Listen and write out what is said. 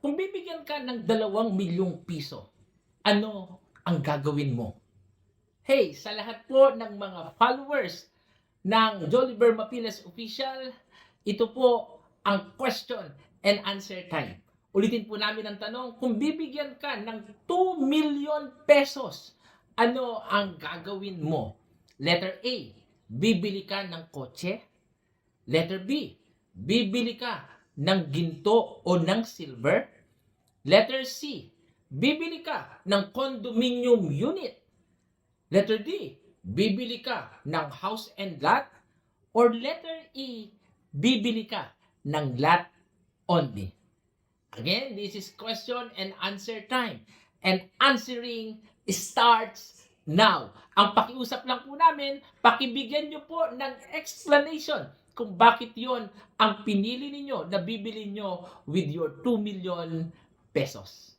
Kung bibigyan ka ng dalawang milyong piso, ano ang gagawin mo? Hey, sa lahat po ng mga followers ng Jolliver Mapiles Official, ito po ang question and answer time. Ulitin po namin ang tanong, kung bibigyan ka ng 2 million pesos, ano ang gagawin mo? Letter A, bibili ka ng kotse. Letter B, bibili ka ng ginto o ng silver. Letter C, bibili ka ng condominium unit. Letter D, bibili ka ng house and lot. Or letter E, bibili ka ng lot only. Again, this is question and answer time. And answering starts now. Ang pakiusap lang po namin, pakibigyan nyo po ng explanation kung bakit yon ang pinili ninyo na bibili nyo with your 2 million pesos.